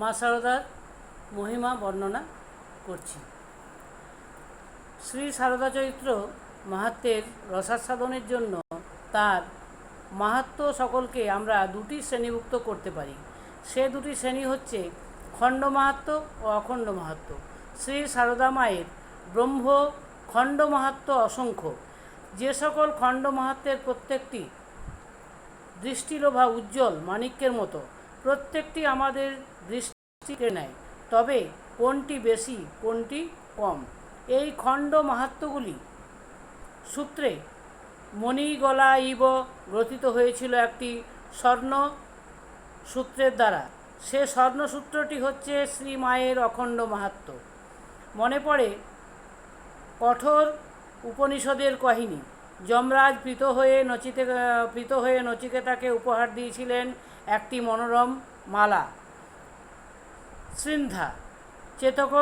মা সারদার মহিমা বর্ণনা করছি। শ্রী সারদা চরিত্র মাহাত্মের রসাস্বাদনের জন্য তার মাহাত্ম্য সকলকে আমরা দুটি শ্রেণীভুক্ত করতে পারি। সে দুটি শ্রেণি হচ্ছে খণ্ড মাহাত্ম ও অখণ্ড মাহাত্ম। শ্রী সারদা মায়ের ব্রহ্ম, খণ্ড মাহাত্ম অসংখ্য। যে সকল খণ্ড মাহাত্মের প্রত্যেকটি দৃষ্টিলোভা উজ্জ্বল মাণিক্যের মতো প্রত্যেকটি আমাদের দৃষ্টিকে নেয়। তবে কোনটি বেশি, কোনটি কম? এই খণ্ড মাহাত্ম্যগুলি সূত্রে মণিগলা ইব গ্রথিত হয়েছিল একটি স্বর্ণ সূত্রের দ্বারা। সে স্বর্ণসূত্রটি হচ্ছে শ্রী মায়ের অখণ্ড মাহাত্ম্য। মনে পড়ে কঠোর উপনিষদের কাহিনী। যমরাজ প্রীত হয়ে নচিতে প্রীত হয়ে নচিকেতাকে উপহার দিয়েছিলেন একটি মনোরম মালা। সৃন্ধা, চেতক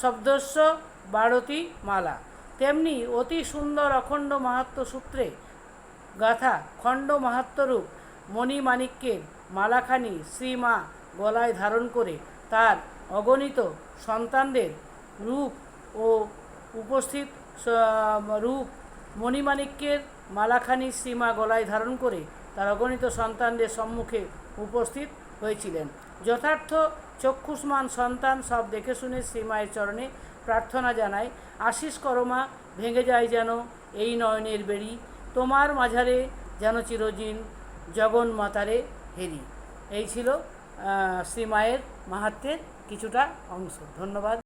শব্দস্য বারতি মালা। তেমনি অতি সুন্দর অখণ্ড মাহাত্ম সূত্রে গাথা খণ্ড মাহাত্মরূপ মণিমাণিক্যের মালাখানি শ্রীমা গলায় ধারণ করে তার অগণিত সন্তানদের রূপ ও উপস্থিত রূপ মণিমাণিক্যের মালাখানি শ্রীমা গলায় ধারণ করে তার অগণিত সন্তানদের সম্মুখে উপস্থিত হয়েছিলেন। যথার্থ চক্ষুষ্মান সন্তান সব দেখে শুনে শ্রীমায়ের চরণে প্রার্থনা জানায়, আশিস করমা, ভেঙে যায় যেন এই নয়নের বেড়ি, তোমার মাঝারে যেন চিরদিন জগন মাতারে হেরি। এই ছিল শ্রীমায়ের মাহাত্মের কিছুটা অংশ। ধন্যবাদ।